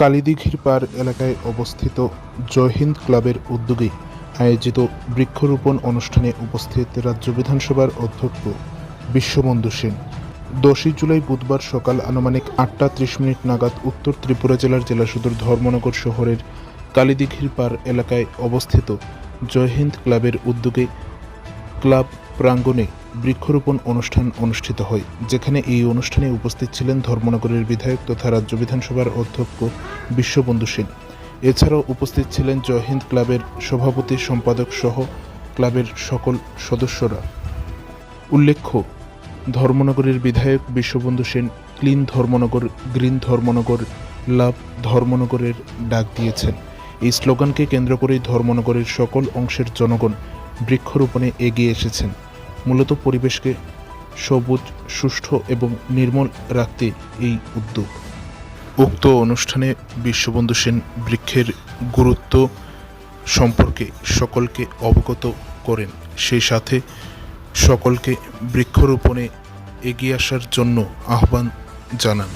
কালীদিঘির পার এলাকায় অবস্থিত জয়হিন্দ ক্লাবের উদ্যোগে আয়োজিত বৃক্ষরোপণ অনুষ্ঠানে উপস্থিত রাজ্য বিধানসভার অধ্যক্ষ বিশ্ববন্ধু সেন। দশই জুলাই বুধবার সকাল আনুমানিক আটটা ত্রিশ মিনিট নাগাদ উত্তর ত্রিপুরা জেলার জেলা সদর ধর্মনগর শহরের কালীদিঘির পার এলাকায় অবস্থিত জয়হিন্দ ক্লাবের উদ্যোগে ক্লাব প্রাঙ্গণে বৃক্ষরোপণ অনুষ্ঠান অনুষ্ঠিত হয়, যেখানে এই অনুষ্ঠানে উপস্থিত ছিলেন ধর্মনগরের বিধায়ক তথা রাজ্য বিধানসভার অধ্যক্ষ বিশ্ববন্ধু সেন। এছাড়াও উপস্থিত ছিলেন জয়হিন্দ ক্লাবের সভাপতি সম্পাদক সহ ক্লাবের সকল সদস্যরা। উল্লেখ্য, ধর্মনগরের বিধায়ক Biswabandhu Sen clean Dharmanagar, green Dharmanagar, love ধর্মনগরের ডাক দিয়েছেন। এই স্লোগানকে কেন্দ্র করেই ধর্মনগরের সকল অংশের জনগণ বৃক্ষরোপণে এগিয়ে এসেছেন। মূলত পরিবেশকে সবুজ, সুষ্ঠু এবং নির্মল রাখতে এই উদ্যোগ। উক্ত অনুষ্ঠানে বিশ্ববন্ধু সেন বৃক্ষের গুরুত্ব সম্পর্কে সকলকে অবগত করেন। সেই সাথে সকলকে বৃক্ষরোপণে এগিয়ে আসার জন্য আহ্বান জানান।